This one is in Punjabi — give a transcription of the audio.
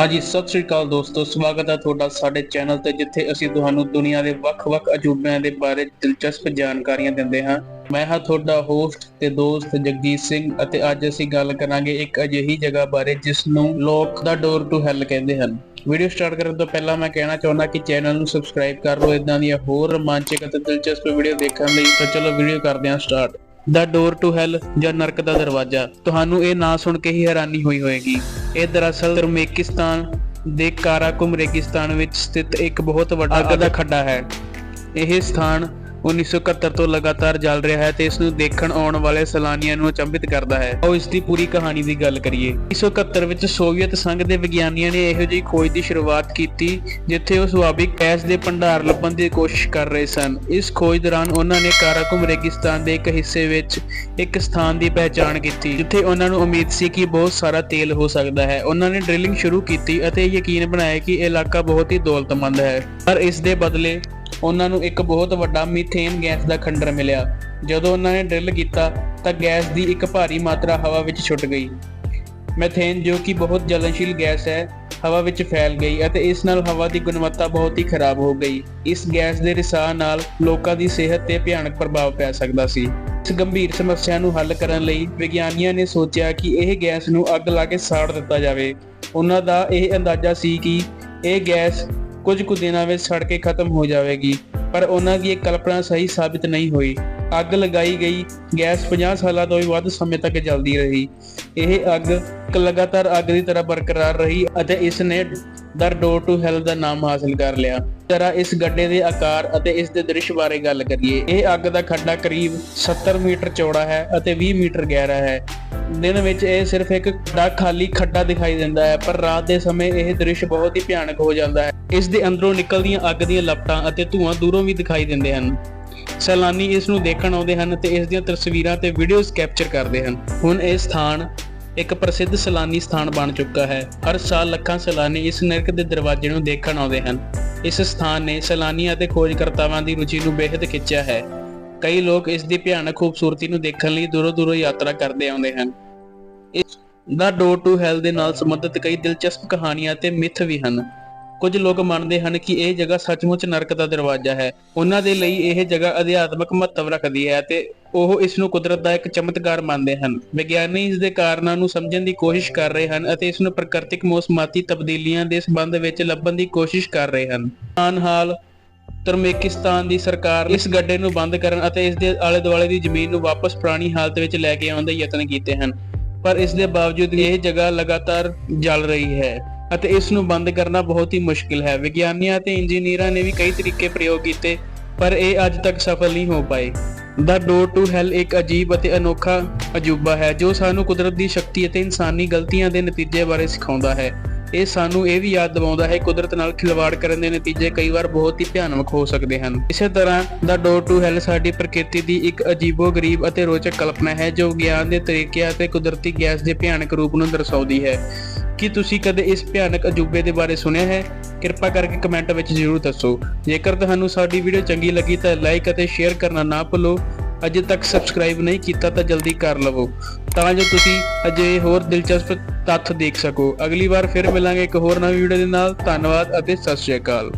ਹਾਂਜੀ, ਸਤਿ ਸ੍ਰੀ ਅਕਾਲ ਦੋਸਤੋ, ਸਵਾਗਤ ਹੈ ਤੁਹਾਡਾ ਸਾਡੇ ਚੈਨਲ ਤੇ, ਜਿੱਥੇ ਅਸੀਂ ਤੁਹਾਨੂੰ ਦੁਨੀਆ ਦੇ ਵੱਖ-ਵੱਖ ਅਜੂਬਿਆਂ ਦੇ ਬਾਰੇ ਦਿਲਚਸਪ ਜਾਣਕਾਰੀਆਂ ਦਿੰਦੇ ਹਾਂ। ਮੈਂ ਹਾਂ ਤੁਹਾਡਾ ਹੋਸਟ ਤੇ ਦੋਸਤ ਜਗਜੀਤ ਸਿੰਘ ਅਤੇ ਅੱਜ ਅਸੀਂ ਗੱਲ ਕਰਾਂਗੇ ਇੱਕ ਅਜਿਹੀ ਜਗ੍ਹਾ ਬਾਰੇ ਜਿਸ ਨੂੰ ਲੋਕ ਦਾ ਡੋਰ ਟੂ ਹੈਲ ਕਹਿੰਦੇ ਹਨ। ਵੀਡੀਓ ਸਟਾਰਟ ਕਰਨ ਤੋਂ ਪਹਿਲਾਂ ਮੈਂ ਕਹਿਣਾ ਚਾਹੁੰਦਾ ਕਿ ਚੈਨਲ ਨੂੰ ਸਬਸਕ੍ਰਾਈਬ ਕਰ ਲਓ ਇਦਾਂ ਦੀਆਂ ਹੋਰ ਰੋਮਾਂਚਕ ਅਤੇ ਦਿਲਚਸਪ ਵੀਡੀਓ ਦੇਖਣ ਲਈ। ਤਾਂ ਚਲੋ, ਵੀਡੀਓ ਕਰਦੇ ਹਾਂ ਸਟਾਰਟ। ਦਾ ਡੋਰ ਟੂ ਹੈਲ ਜਾਂ ਨਰਕ ਦਾ ਦਰਵਾਜ਼ਾ। ਤੁਹਾਨੂੰ ਇਹ ਨਾਂ ਸੁਣ ਕੇ ਹੀ ਹੈਰਾਨੀ ਹੋਈ ਹੋਵੇਗੀ ਇਹ ਦਰਅਸਲ ਤੁਰਕਮੇਕਿਸਤਾਨ ਦੇ ਕਾਰਾਕੁਮ ਰੇਗਿਸਤਾਨ ਵਿੱਚ ਸਥਿਤ ਇੱਕ ਬਹੁਤ ਵੱਡਾ ਅੱਗ ਦਾ ਖੱਡਾ ਹੈ। ਇਹ ਸਥਾਨ 1971 ਤੋਂ ਲਗਾਤਾਰ ਜਲ ਰਿਹਾ ਹੈ ਤੇ ਇਸ ਨੂੰ ਦੇਖਣ ਆਉਣ ਵਾਲੇ ਸੈਲਾਨੀਆਂ ਨੂੰ ਅਚੰਭਿਤ ਕਰਦਾ ਹੈ। ਉਹ ਇਸ ਦੀ ਪੂਰੀ ਕਹਾਣੀ ਦੀ ਗੱਲ ਕਰੀਏ। 1971 ਵਿੱਚ ਸੋਵੀਅਤ ਸੰਘ ਦੇ ਵਿਗਿਆਨੀਆਂ ਨੇ ਇਹੋ ਜਿਹੀ ਖੋਜ ਦੀ ਸ਼ੁਰੂਆਤ ਕੀਤੀ, ਜਿੱਥੇ ਉਹ ਸੁਭਾਵਿਕ ਗੈਸ ਦੇ ਭੰਡਾਰ ਲੱਭਣ ਦੀ ਕੋਸ਼ਿਸ਼ ਕਰ ਰਹੇ ਸਨ। ਇਸ ਖੋਜ ਦੌਰਾਨ ਉਹਨਾਂ ਨੇ ਕਾਰਾਕੁਮ ਰੇਗਿਸਤਾਨ ਦੇ ਇੱਕ ਹਿੱਸੇ ਵਿੱਚ ਇੱਕ ਸਥਾਨ ਦੀ ਪਹਿਚਾਣ ਕੀਤੀ, ਜਿੱਥੇ ਉਹਨਾਂ ਨੂੰ ਉਮੀਦ ਸੀ ਕਿ ਬਹੁਤ ਸਾਰਾ ਤੇਲ ਹੋ ਸਕਦਾ ਹੈ। ਉਹਨਾਂ ਨੇ ਡ੍ਰਿਲਿੰਗ ਸ਼ੁਰੂ ਕੀਤੀ ਅਤੇ ਯਕੀਨ ਬਣਾਇਆ ਕਿ ਇਹ ਇਲਾਕਾ ਬਹੁਤ ਹੀ ਦੌਲਤਮੰਦ ਹੈ। ਪਰ ਇਸ ਦੇ ਬਦਲੇ ਉਹਨਾਂ ਨੂੰ ਇੱਕ ਬਹੁਤ ਵੱਡਾ ਮੀਥੇਨ ਗੈਸ ਦਾ ਖੰਡਰ ਮਿਲਿਆ। ਜਦੋਂ ਉਹਨਾਂ ਨੇ ਡਰਿਲ ਕੀਤਾ, ਤਾਂ ਗੈਸ ਦੀ ਇੱਕ ਭਾਰੀ ਮਾਤਰਾ ਹਵਾ ਵਿੱਚ ਛੁੱਟ ਗਈ। ਮੀਥੇਨ, ਜੋ ਕਿ ਬਹੁਤ ਜਲਨਸ਼ੀਲ ਗੈਸ ਹੈ, ਹਵਾ ਵਿੱਚ ਫੈਲ ਗਈ ਅਤੇ ਇਸ ਨਾਲ ਹਵਾ ਦੀ ਗੁਣਵੱਤਾ ਬਹੁਤ ਹੀ ਖਰਾਬ ਹੋ ਗਈ। ਇਸ ਗੈਸ ਦੇ ਰਿਸਾਅ ਨਾਲ ਲੋਕਾਂ ਦੀ ਸਿਹਤ ਤੇ ਭਿਆਨਕ ਪ੍ਰਭਾਵ ਪੈ ਸਕਦਾ ਸੀ। ਇਸ ਗੰਭੀਰ ਸਮੱਸਿਆ ਨੂੰ ਹੱਲ ਕਰਨ ਲਈ ਵਿਗਿਆਨੀਆਂ ਨੇ ਸੋਚਿਆ ਕਿ ਇਹ ਗੈਸ ਨੂੰ ਅੱਗ ਲਾ ਕੇ ਸਾੜ ਦਿੱਤਾ ਜਾਵੇ। ਉਹਨਾਂ ਦਾ ਇਹ ਅੰਦਾਜ਼ਾ ਸੀ ਕਿ ਇਹ ਗੈਸ ਕੁਝ ਕੁ ਦਿਨਾਂ ਵਿੱਚ ਸੜ ਕੇ ਖਤਮ ਹੋ ਜਾਵੇਗੀ, ਪਰ ਉਹਨਾਂ ਦੀ ਇਹ ਕਲਪਨਾ ਸਹੀ ਸਾਬਿਤ ਨਹੀਂ ਹੋਈ। ਅੱਗ ਲਗਾਈ ਗਈ, ਗੈਸ 50 ਸਾਲਾਂ ਤੋਂ ਵੀ ਵੱਧ ਸਮੇਂ ਤੱਕ ਜਲਦੀ ਰਹੀ। ਇਹ ਅੱਗ ਇੱਕ ਲਗਾਤਾਰ ਅੱਗ ਦੀ ਤਰ੍ਹਾਂ ਬਰਕਰਾਰ ਰਹੀ ਅਤੇ ਇਸ ਨੇ ਦ ਡੋਰ ਟੂ ਹੈਲ ਦਾ ਨਾਮ ਹਾਸਲ ਕਰ ਲਿਆ। ਜਰਾ ਇਸ ਗੱਡੇ ਦੇ ਆਕਾਰ ਅਤੇ ਇਸ ਦੇ ਦ੍ਰਿਸ਼ ਬਾਰੇ ਗੱਲ ਕਰੀਏ। ਇਹ ਅੱਗ ਦਾ ਖੱਡਾ ਕਰੀਬ 70 ਮੀਟਰ ਚੌੜਾ ਹੈ ਅਤੇ 20 ਮੀਟਰ ਗਹਿਰਾ ਹੈ। ਦਿਨ ਵਿੱਚ ਇਹ ਸਿਰਫ ਇੱਕ ਡਾ ਖਾਲੀ ਖੱਡਾ ਦਿਖਾਈ ਦਿੰਦਾ ਹੈ, ਪਰ ਰਾਤ ਦੇ ਸਮੇਂ ਇਹ ਦ੍ਰਿਸ਼ ਬਹੁਤ ਹੀ ਭਿਆਨਕ ਹੋ ਜਾਂਦਾ ਹੈ। ਇਸ ਦੇ ਅੰਦਰੋਂ ਨਿਕਲਦੀਆਂ ਅੱਗ ਦੀਆਂ ਲਪਟਾਂ ਅਤੇ ਧੂਆਂ ਦੂਰੋਂ ਵੀ ਦਿਖਾਈ ਦਿੰਦੇ ਹਨ। ਸੈਲਾਨੀ ਇਸ ਨੂੰ ਦੇਖਣ ਆਉਂਦੇ ਹਨ ਤੇ ਇਸ ਦੀਆਂ ਤਸਵੀਰਾਂ ਤੇ ਵੀਡੀਓਜ਼ ਕੈਪਚਰ ਕਰਦੇ ਹਨ। ਹੁਣ ਇਹ ਸਥਾਨ ਇੱਕ ਪ੍ਰਸਿੱਧ ਸੈਲਾਨੀ ਸਥਾਨ ਬਣ ਚੁੱਕਾ ਹੈ। ਹਰ ਸਾਲ ਲੱਖਾਂ ਸੈਲਾਨੀ ਇਸ ਨਰਕ ਦੇ ਦਰਵਾਜ਼ੇ ਨੂੰ ਦੇਖਣ ਆਉਂਦੇ ਹਨ। ਇਸ ਸਥਾਨ ਨੇ ਸੈਲਾਨੀਆਂ ਅਤੇ ਖੋਜਕਰਤਾਵਾਂ ਦੀ ਰੁਚੀ ਨੂੰ ਬੇਹੱਦ ਖਿੱਚਿਆ ਹੈ। ਕਈ ਲੋਕ ਇਸ ਦੀ ਭਿਆਨਕ ਖੂਬਸੂਰਤੀ ਨੂੰ ਦੇਖਣ ਲਈ ਦੂਰੋਂ ਦੂਰੋਂ ਯਾਤਰਾ ਕਰਦੇ ਆਉਂਦੇ ਹਨ। ਇਸ ਦਾ ਡੋਰ ਟੂ ਹੈਲ ਦੇ ਨਾਲ ਸੰਬੰਧਿਤ ਕਈ ਦਿਲਚਸਪ ਕਹਾਣੀਆਂ ਤੇ ਮਿੱਥ ਵੀ ਹਨ। ਕੁਝ ਲੋਕ ਮੰਨਦੇ ਹਨ ਕਿ ਇਹ ਜਗ੍ਹਾ ਸੱਚਮੁੱਚ ਨਰਕ ਦਾ ਦਰਵਾਜ਼ਾ ਹੈ। ਉਹਨਾਂ ਦੇ ਲਈ ਇਹ ਜਗ੍ਹਾ ਅਧਿਆਤਮਕ ਮਹੱਤਵ ਰੱਖਦੀ ਹੈ ਤੇ ਉਹ ਇਸ ਨੂੰ ਕੁਦਰਤ ਦਾ ਇੱਕ ਚਮਤਕਾਰ ਮੰਨਦੇ ਹਨ। ਵਿਗਿਆਨੀ ਇਸ ਦੇ ਕਾਰਨਾਂ ਨੂੰ ਸਮਝਣ ਦੀ ਕੋਸ਼ਿਸ਼ ਕਰ ਰਹੇ ਹਨ ਅਤੇ ਇਸ ਨੂੰ ਪ੍ਰਕਿਰਤਿਕ ਮੌਸਮਾਤੀ ਤਬਦੀਲੀਆਂ ਦੇ ਸੰਬੰਧ ਵਿੱਚ ਲੱਭਣ ਦੀ ਕੋਸ਼ਿਸ਼ ਕਰ ਰਹੇ ਹਨ। ਹਾਲ ਤੁਰਕਮੇਕਿਸਤਾਨ ਦੀ ਸਰਕਾਰ ਇਸ ਗੱਡੇ ਨੂੰ ਬੰਦ ਕਰਨ ਅਤੇ ਇਸ ਦੇ ਆਲੇ ਦੁਆਲੇ ਦੀ ਜ਼ਮੀਨ ਨੂੰ ਵਾਪਸ ਪੁਰਾਣੀ ਹਾਲਤ ਵਿੱਚ ਲੈ ਕੇ ਆਉਣ ਦੇ ਯਤਨ ਕੀਤੇ ਹਨ। ਪਰ ਇਸ ਦੇ ਬਾਵਜੂਦ ਇਹ ਜਗ੍ਹਾ ਲਗਾਤਾਰ ਜਲ ਰਹੀ ਹੈ ਅਤੇ ਇਸ ਨੂੰ ਬੰਦ ਕਰਨਾ ਬਹੁਤ ਹੀ ਮੁਸ਼ਕਿਲ ਹੈ। ਵਿਗਿਆਨੀਆਂ ਅਤੇ ਇੰਜੀਨੀਅਰਾਂ ਨੇ ਵੀ ਕਈ ਤਰੀਕੇ ਪ੍ਰਯੋਗ ਕੀਤੇ, ਪਰ ਇਹ ਅੱਜ ਤੱਕ ਸਫਲ ਨਹੀਂ ਹੋ ਪਾਏ। ਦਾ ਡੋਰ ਟੂ ਹੈਲ ਇੱਕ ਅਜੀਬ ਅਤੇ ਅਨੋਖਾ ਅਜੂਬਾ ਹੈ, ਜੋ ਸਾਨੂੰ ਕੁਦਰਤ ਦੀ ਸ਼ਕਤੀ ਅਤੇ ਇਨਸਾਨੀ ਗਲਤੀਆਂ ਦੇ ਨਤੀਜੇ ਬਾਰੇ ਸਿਖਾਉਂਦਾ ਹੈ। ਇਹ ਸਾਨੂੰ ਇਹ ਵੀ ਯਾਦ ਦਿਵਾਉਂਦਾ ਹੈ, ਕੁਦਰਤ ਨਾਲ ਖਿਲਵਾੜ ਕਰਨ ਦੇ ਨਤੀਜੇ ਕਈ ਵਾਰ ਬਹੁਤ ਹੀ ਭਿਆਨਕ ਹੋ ਸਕਦੇ ਹਨ। ਇਸੇ ਤਰ੍ਹਾਂ ਦਾ ਡੋਰ ਟੂ ਹੈਲ ਸਾਡੀ ਪ੍ਰਕਿਰਤੀ ਦੀ ਇੱਕ ਅਜੀਬੋ-ਗਰੀਬ ਅਤੇ ਰੋਚਕ ਕਲਪਨਾ ਹੈ, ਜੋ ਗਿਆਨ ਦੇ ਤਰੀਕਿਆਂ ਅਤੇ ਕੁਦਰਤੀ ਗੈਸ ਦੇ ਭਿਆਨਕ ਰੂਪ ਨੂੰ ਦਰਸਾਉਂਦੀ ਹੈ। ਕੀ ਤੁਸੀਂ ਕਦੇ ਇਸ ਭਿਆਨਕ ਅਜੂਬੇ ਦੇ ਬਾਰੇ ਸੁਣਿਆ ਹੈ? ਕਿਰਪਾ ਕਰਕੇ ਕਮੈਂਟ ਵਿੱਚ ਜ਼ਰੂਰ ਦੱਸੋ। ਜੇਕਰ ਤੁਹਾਨੂੰ ਸਾਡੀ ਵੀਡੀਓ ਚੰਗੀ ਲੱਗੀ ਤਾਂ ਲਾਈਕ ਅਤੇ ਸ਼ੇਅਰ ਕਰਨਾ ਨਾ ਭੁੱਲੋ। ਅਜੇ ਤੱਕ ਸਬਸਕ੍ਰਾਈਬ ਨਹੀਂ ਕੀਤਾ ਤਾਂ ਜਲਦੀ ਕਰ ਲਵੋ। ਤਾਂ ਜੋ ਤੁਸੀਂ ਅਜੇ ਹੋਰ ਦਿਲਚਸਪ ਤੱਥ ਦੇਖ ਸਕੋ। ਅਗਲੀ ਵਾਰ ਫਿਰ ਮਿਲਾਂਗੇ ਇੱਕ ਹੋਰ ਨਵੀਂ ਵੀਡੀਓ ਦੇ ਨਾਲ। ਧੰਨਵਾਦ ਅਤੇ ਸਤਿ ਸ਼੍ਰੀ ਅਕਾਲ।